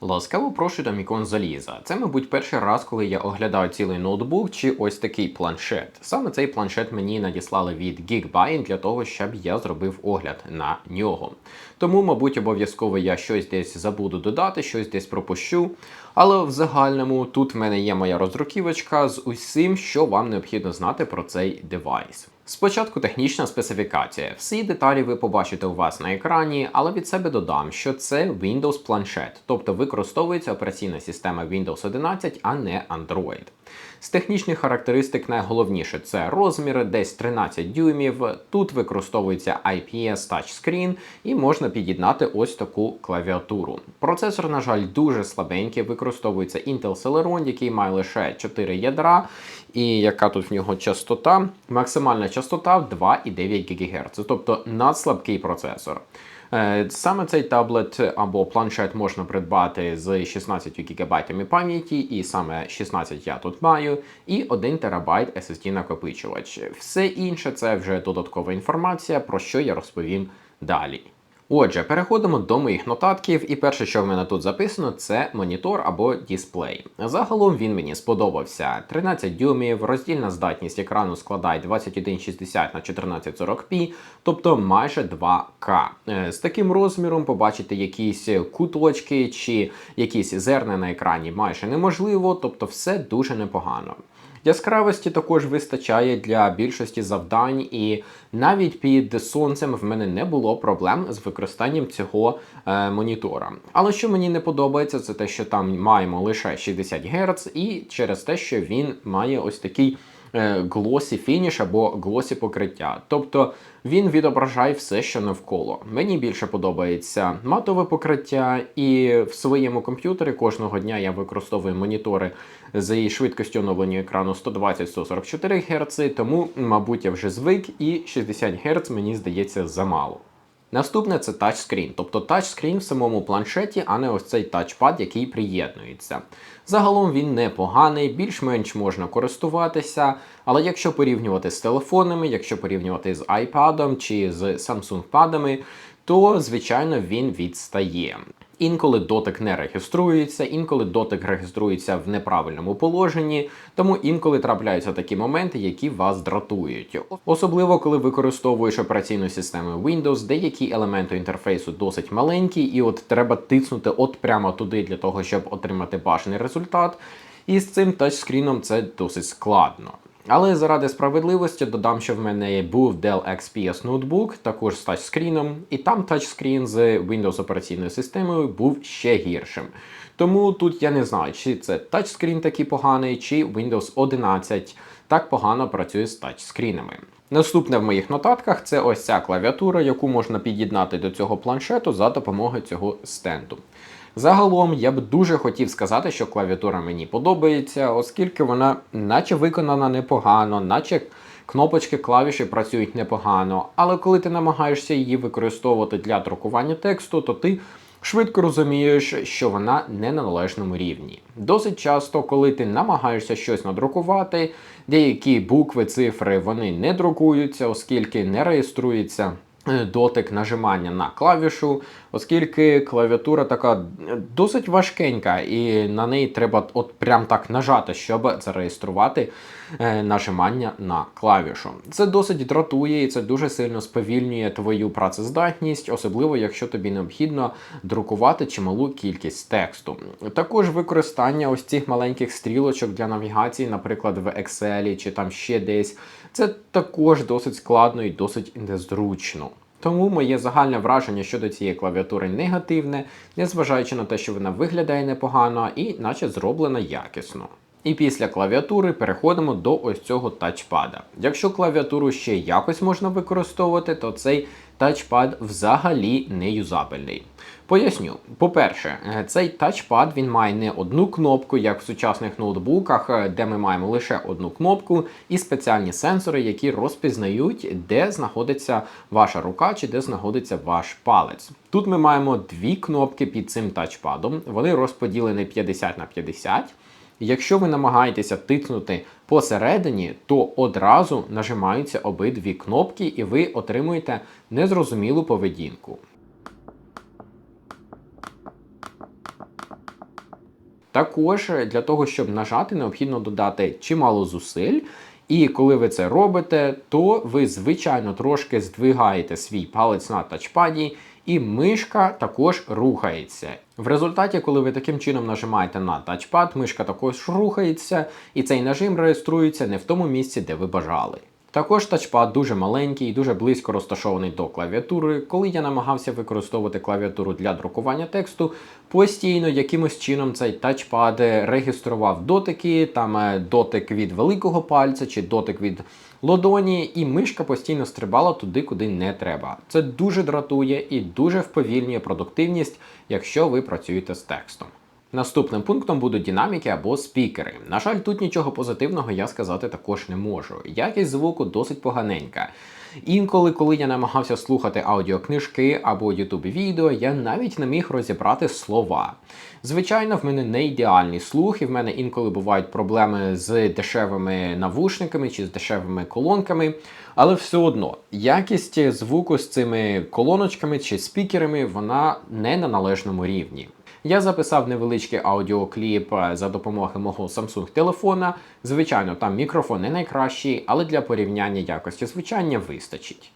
Ласкаво прошу до Мікон Заліза. Це, мабуть, перший раз, коли я оглядаю цілий ноутбук чи ось такий планшет. Саме цей планшет мені надіслали від Geekbuying для того, щоб я зробив огляд на нього. Тому, мабуть, обов'язково я щось десь забуду додати, щось десь пропущу. Але в загальному тут в мене є моя роздруківочка з усім, що вам необхідно знати про цей девайс. Спочатку технічна специфікація. Всі деталі ви побачите у вас на екрані, але від себе додам, що це Windows планшет, тобто використовується операційна система Windows 11, а не Android. З технічних характеристик найголовніше це розміри, десь 13 дюймів. Тут використовується IPS Touchscreen і можна під'єднати ось таку клавіатуру. Процесор, на жаль, дуже слабенький, використовується Intel Celeron, який має лише 4 ядра. І яка тут в нього частота? Максимальна частота 2,9 ГГц, тобто надслабкий процесор. Е, Саме цей таблет або планшет можна придбати з 16 ГБ пам'яті, і саме 16 я тут маю, і 1 ТБ SSD накопичувач. Все інше це вже додаткова інформація, про що я розповім далі. Отже, переходимо до моїх нотатків, і перше, що в мене тут записано, це монітор або дисплей. Загалом він мені сподобався 13 дюймів, роздільна здатність екрану складає 2160 на 1440p, тобто майже 2К. Е, З таким розміром побачити якісь куточки чи якісь зерна на екрані майже неможливо, тобто все дуже непогано. Яскравості також вистачає для більшості завдань, і навіть під сонцем в мене не було проблем з використанням цього е, монітора. Але що мені не подобається, це те, що там маємо лише 60 Гц, і через те, що він має ось такий глосі фініш або глосі покриття. Тобто він відображає все, що навколо. Мені більше подобається матове покриття, і в своєму комп'ютері кожного дня я використовую монітори з швидкістю оновлення екрану 120-144 Гц, тому, мабуть, я вже звик, і 60 Гц мені здається замало. Наступне це тачскрін, тобто тачскрін в самому планшеті, а не ось цей тачпад, який приєднується. Загалом він непоганий, більш-менш можна користуватися, але якщо порівнювати з телефонами, якщо порівнювати з iPad чи з Samsung падами, то звичайно він відстає. Інколи дотик не реєструється, інколи дотик реєструється в неправильному положенні, тому інколи трапляються такі моменти, які вас дратують. Особливо коли використовуєш операційну систему Windows, деякі елементи інтерфейсу досить маленькі, і от треба тиснути от прямо туди для того, щоб отримати бажаний результат. І з цим тачскріном це досить складно. Але заради справедливості додам, що в мене був Dell XPS ноутбук, також з тачскріном, і там тачскрін з Windows операційною системою був ще гіршим. Тому тут я не знаю, чи це тачскрін такий поганий, чи Windows 11 так погано працює з тачскрінами. Наступне в моїх нотатках це ось ця клавіатура, яку можна під'єднати до цього планшету за допомогою цього стенду. Загалом я б дуже хотів сказати, що клавіатура мені подобається, оскільки вона наче виконана непогано, наче кнопочки клавіші працюють непогано. Але коли ти намагаєшся її використовувати для друкування тексту, то ти швидко розумієш, що вона не на належному рівні. Досить часто, коли ти намагаєшся щось надрукувати, деякі букви, цифри вони не друкуються, оскільки не реєструються. Е, дотик нажимання на клавішу, оскільки клавіатура така досить важкенька, і на неї треба от прям так нажати, щоб зареєструвати е, нажимання на клавішу. Це досить дратує і це дуже сильно сповільнює твою працездатність, особливо якщо тобі необхідно друкувати чималу кількість тексту. Також використання ось цих маленьких стрілочок для навігації, наприклад, в Excel чи там ще десь, це також досить складно і досить незручно. Тому моє загальне враження щодо цієї клавіатури негативне, незважаючи на те, що вона виглядає непогано і наче зроблена якісно. І після клавіатури переходимо до ось цього тачпада. Якщо клавіатуру ще якось можна використовувати, то цей тачпад взагалі не юзабельний. Поясню, по-перше, е, цей тачпад він має не одну кнопку, як в сучасних ноутбуках, е, де ми маємо лише одну кнопку, і спеціальні сенсори, які розпізнають, де знаходиться ваша рука чи де знаходиться ваш палець. Тут ми маємо дві кнопки під цим тачпадом, вони розподілені 50 на 50. Якщо ви намагаєтеся тикнути посередині, то одразу нажимаються обидві кнопки, і ви отримуєте незрозумілу поведінку. Також е, для того, щоб нажати, необхідно додати чимало зусиль. І коли ви це робите, то ви, звичайно, трошки здвигаєте свій палець на тачпаді, і мишка також рухається. В результаті, коли ви таким чином нажимаєте на тачпад, мишка також рухається, і цей нажим реєструється не в тому місці, де ви бажали. Також тачпад дуже маленький і дуже близько розташований до клавіатури. Коли я намагався використовувати клавіатуру для друкування тексту, постійно якимось чином цей тачпад реєстрував дотики, там е, дотик від великого пальця чи дотик від лодоні, і мишка постійно стрибала туди, куди не треба. Це дуже дратує і дуже вповільнює продуктивність, якщо ви працюєте з текстом. Наступним пунктом будуть динаміки або спікери. На жаль, тут нічого позитивного я сказати також не можу. Якість звуку досить поганенька. Інколи, коли я намагався слухати аудіокнижки або ютуб відео, я навіть не міг розібрати слова. Звичайно, в мене не ідеальний слух, і в мене інколи бувають проблеми з дешевими навушниками чи з дешевими колонками. Але все одно якість звуку з цими колоночками чи спікерами вона не на належному рівні. Я записав невеличкий аудіокліп е, за допомогою мого Samsung телефона. Звичайно, там мікрофон не найкращий, але для порівняння якості звучання вистачить.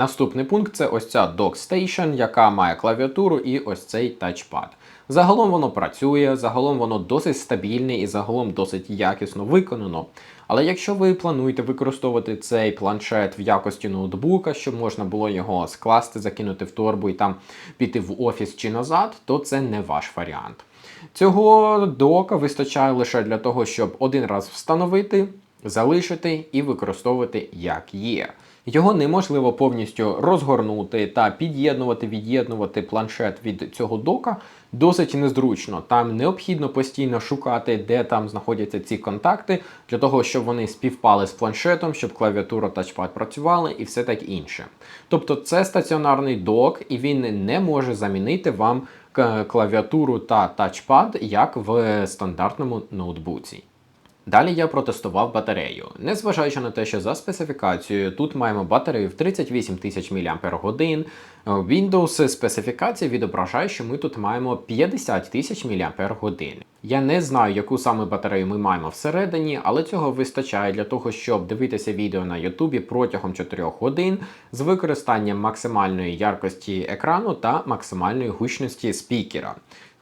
Наступний пункт це ось ця Dock яка має клавіатуру і ось цей тачпад. Загалом воно працює, загалом воно досить стабільне і загалом досить якісно виконано. Але якщо ви плануєте використовувати цей планшет в якості ноутбука, щоб можна було його скласти, закинути в торбу і там піти в офіс чи назад, то це не ваш варіант. Цього дока вистачає лише для того, щоб один раз встановити, залишити і використовувати як є. Його неможливо повністю розгорнути та під'єднувати, від'єднувати планшет від цього дока досить незручно. Там необхідно постійно шукати, де там знаходяться ці контакти, для того, щоб вони співпали з планшетом, щоб клавіатура тачпад працювали і все так інше. Тобто це стаціонарний док, і він не може замінити вам клавіатуру та тачпад, як в стандартному ноутбуці. Далі я протестував батарею. Незважаючи на те, що за специфікацією тут маємо батарею в 38 тисяч мАч, Windows специфікація відображає, що ми тут маємо 50 тисяч мАч. Я не знаю, яку саме батарею ми маємо всередині, але цього вистачає для того, щоб дивитися відео на Ютубі протягом 4 годин з використанням максимальної яркості екрану та максимальної гучності спікера.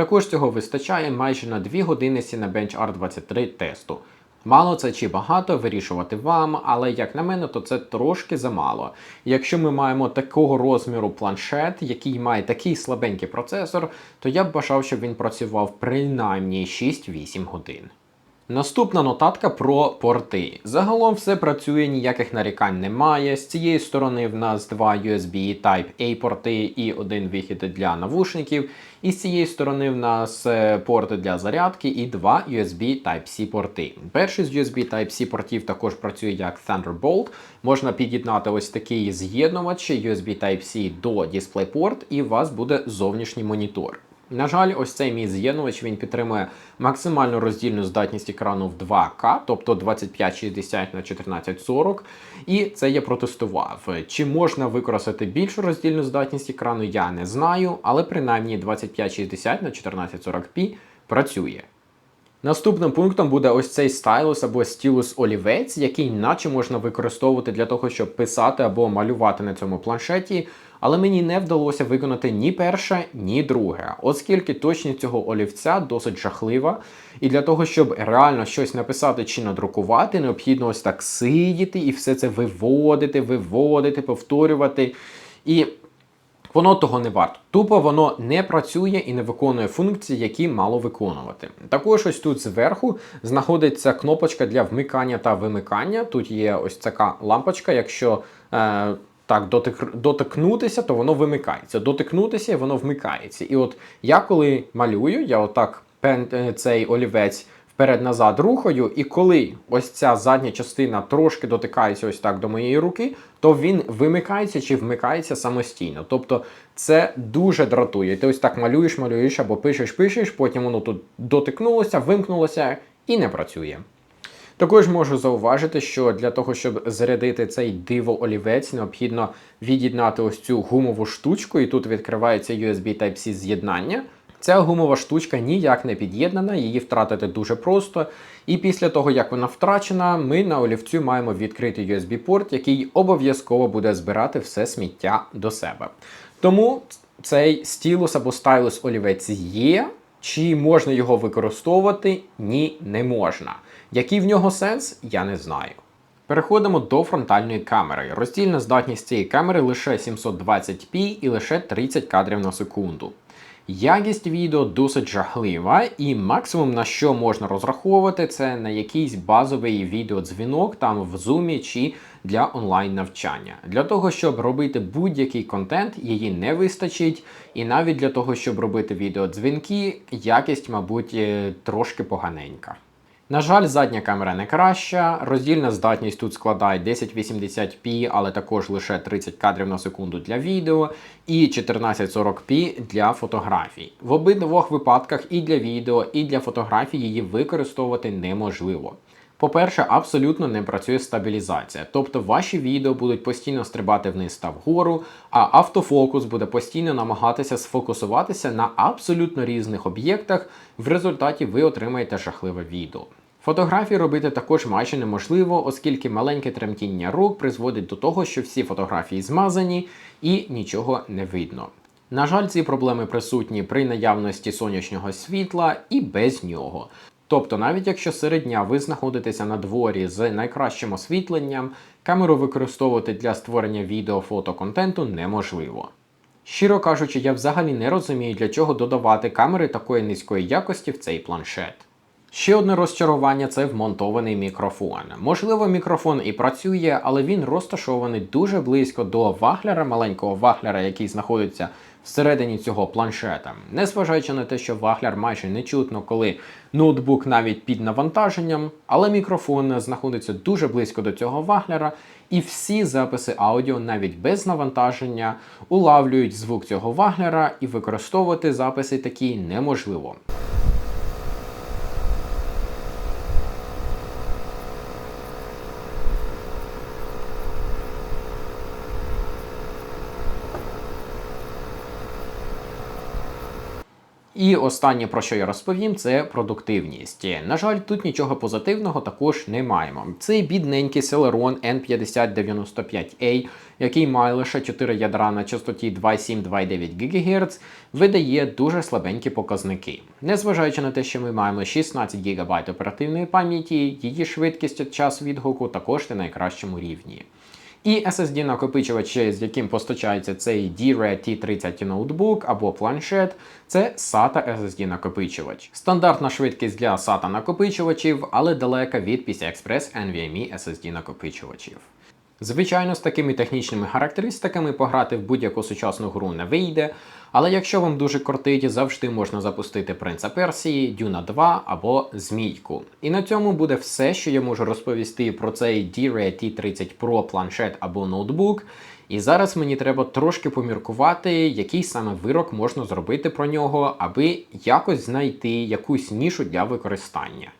Також цього вистачає майже на 2 години Cinebench R23 тесту. Мало це чи багато вирішувати вам, але як на мене, то це трошки замало. Якщо ми маємо такого розміру планшет, який має такий слабенький процесор, то я б бажав, щоб він працював принаймні 6-8 годин. Наступна нотатка про порти. Загалом все працює, ніяких нарікань немає. З цієї сторони в нас два USB Type-A порти і один вихід для навушників. І з цієї сторони в нас е, порти для зарядки і два USB Type-C порти. Перший з USB Type-C портів також працює як Thunderbolt. Можна під'єднати ось такий з'єднувач USB Type-C до DisplayPort, і у вас буде зовнішній монітор. На жаль, ось цей мій з'єднувач він підтримує максимальну роздільну здатність екрану в 2К, тобто 2560 на 1440. І це я протестував. Чи можна використати більшу роздільну здатність екрану, я не знаю, але принаймні 2560 на 1440p працює. Наступним пунктом буде ось цей стайлус або стілус олівець, який наче можна використовувати для того, щоб писати або малювати на цьому планшеті. Але мені не вдалося виконати ні перше, ні друге, оскільки точність цього олівця досить жахлива. І для того, щоб реально щось написати чи надрукувати, необхідно ось так сидіти і все це виводити, виводити, повторювати. І Воно того не варто. Тупо воно не працює і не виконує функції, які мало виконувати. Також ось тут зверху знаходиться кнопочка для вмикання та вимикання. Тут є ось така лампочка. Якщо е, так дотик, дотикнутися, то воно вимикається. Дотикнутися і воно вмикається. І от я коли малюю, я отак пен, е, цей олівець вперед-назад рухаю, і коли ось ця задня частина трошки дотикається ось так до моєї руки, то він вимикається чи вмикається самостійно. Тобто це дуже дратує. Ти ось так малюєш, малюєш або пишеш, пишеш, потім воно тут дотикнулося, вимкнулося і не працює. Також можу зауважити, що для того, щоб зарядити цей диво олівець, необхідно від'єднати ось цю гумову штучку, і тут відкривається USB Type-C з'єднання. Ця гумова штучка ніяк не під'єднана, її втратити дуже просто. І після того, як вона втрачена, ми на олівцю маємо відкритий USB-порт, який обов'язково буде збирати все сміття до себе. Тому цей стілус або стайлус олівець є. Чи можна його використовувати? Ні, не можна. Який в нього сенс, я не знаю. Переходимо до фронтальної камери. Роздільна здатність цієї камери лише 720p і лише 30 кадрів на секунду. Якість відео досить жахлива, і максимум на що можна розраховувати, це на якийсь базовий відеодзвінок там в Zoom чи для онлайн навчання. Для того, щоб робити будь-який контент, її не вистачить, і навіть для того, щоб робити відеодзвінки, якість, мабуть, е, трошки поганенька. На жаль, задня камера не краща. Роздільна здатність тут складає 1080p, але також лише 30 кадрів на секунду для відео, і 1440p для фотографій. В обидвох випадках і для відео, і для фотографій її використовувати неможливо. По-перше, абсолютно не працює стабілізація, тобто ваші відео будуть постійно стрибати вниз та вгору, а автофокус буде постійно намагатися сфокусуватися на абсолютно різних об'єктах. В результаті ви отримаєте жахливе відео. Фотографії робити також майже неможливо, оскільки маленьке тремтіння рук призводить до того, що всі фотографії змазані і нічого не видно. На жаль, ці проблеми присутні при наявності сонячного світла і без нього. Тобто, навіть якщо серед дня ви знаходитеся на дворі з найкращим освітленням, камеру використовувати для створення відео фотоконтенту неможливо. Щиро кажучи, я взагалі не розумію, для чого додавати камери такої низької якості в цей планшет. Ще одне розчарування це вмонтований мікрофон. Можливо, мікрофон і працює, але він розташований дуже близько до вагляра, маленького вагляра, який знаходиться всередині цього планшета. Незважаючи на те, що вагляр майже не чутно, коли ноутбук навіть під навантаженням, але мікрофон знаходиться дуже близько до цього вагляра, і всі записи аудіо навіть без навантаження улавлюють звук цього вагляра, і використовувати записи такі неможливо. І останнє, про що я розповім, це продуктивність. На жаль, тут нічого позитивного також не маємо. Цей бідненький Celeron N5095A, який має лише 4 ядра на частоті 2,7-2,9 ГГц, видає дуже слабенькі показники. Незважаючи на те, що ми маємо 16 ГБ оперативної пам'яті, її швидкість час відгуку також на найкращому рівні. І SSD накопичувач, з яким постачається цей D-Red T30 ноутбук або планшет, це SATA SSD накопичувач. Стандартна швидкість для SATA накопичувачів, але далека від PCI-Express NVMe SSD накопичувачів. Звичайно, з такими технічними характеристиками пограти в будь-яку сучасну гру не вийде, але якщо вам дуже кортить, завжди можна запустити принца Персії, Дюна 2 або Змійку. І на цьому буде все, що я можу розповісти про цей D-Ray T30 Pro планшет або ноутбук. І зараз мені треба трошки поміркувати, який саме вирок можна зробити про нього, аби якось знайти якусь нішу для використання.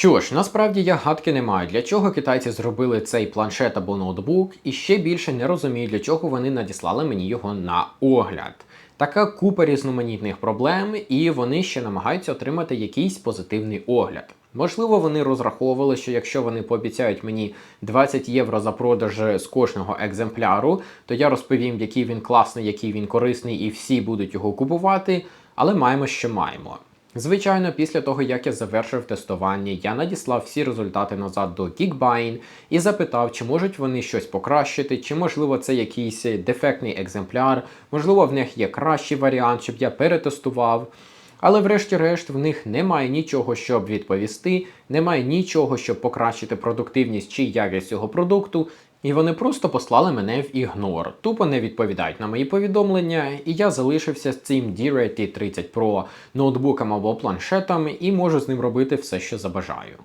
Що ж, насправді я гадки не маю, для чого китайці зробили цей планшет або ноутбук, і ще більше не розумію, для чого вони надіслали мені його на огляд. Така купа різноманітних проблем, і вони ще намагаються отримати якийсь позитивний огляд. Можливо, вони розраховували, що якщо вони пообіцяють мені 20 євро за продаж з кожного екземпляру, то я розповім, який він класний, який він корисний, і всі будуть його купувати. Але маємо, що маємо. Звичайно, після того, як я завершив тестування, я надіслав всі результати назад до Geekbuying і запитав, чи можуть вони щось покращити, чи можливо це якийсь дефектний екземпляр, можливо, в них є кращий варіант, щоб я перетестував. Але врешті-решт в них немає нічого, щоб відповісти, немає нічого, щоб покращити продуктивність чи якість цього продукту. І вони просто послали мене в ігнор, тупо не відповідають на мої повідомлення, і я залишився з цим D-Ray T30 Pro ноутбуком або планшетом і можу з ним робити все, що забажаю.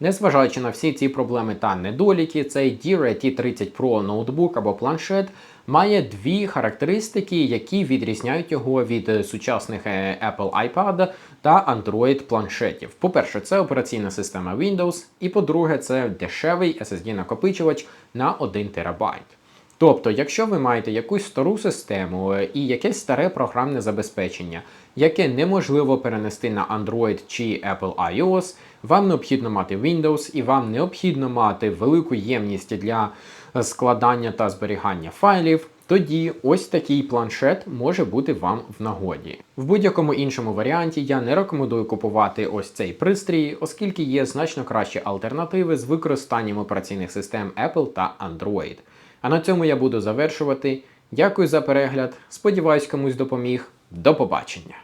Незважаючи на всі ці проблеми та недоліки, цей D-Ray T30 Pro ноутбук або планшет має дві характеристики, які відрізняють його від е, сучасних е, Apple iPad та Android планшетів. По-перше, це операційна система Windows, і по-друге, це дешевий SSD-накопичувач на 1 ТБ. Тобто, якщо ви маєте якусь стару систему е, і якесь старе програмне забезпечення, яке неможливо перенести на Android чи Apple iOS, вам необхідно мати Windows і вам необхідно мати велику ємність для складання та зберігання файлів. Тоді ось такий планшет може бути вам в нагоді. В будь-якому іншому варіанті я не рекомендую купувати ось цей пристрій, оскільки є значно кращі альтернативи з використанням операційних систем Apple та Android. А на цьому я буду завершувати. Дякую за перегляд. Сподіваюсь, комусь допоміг. До побачення!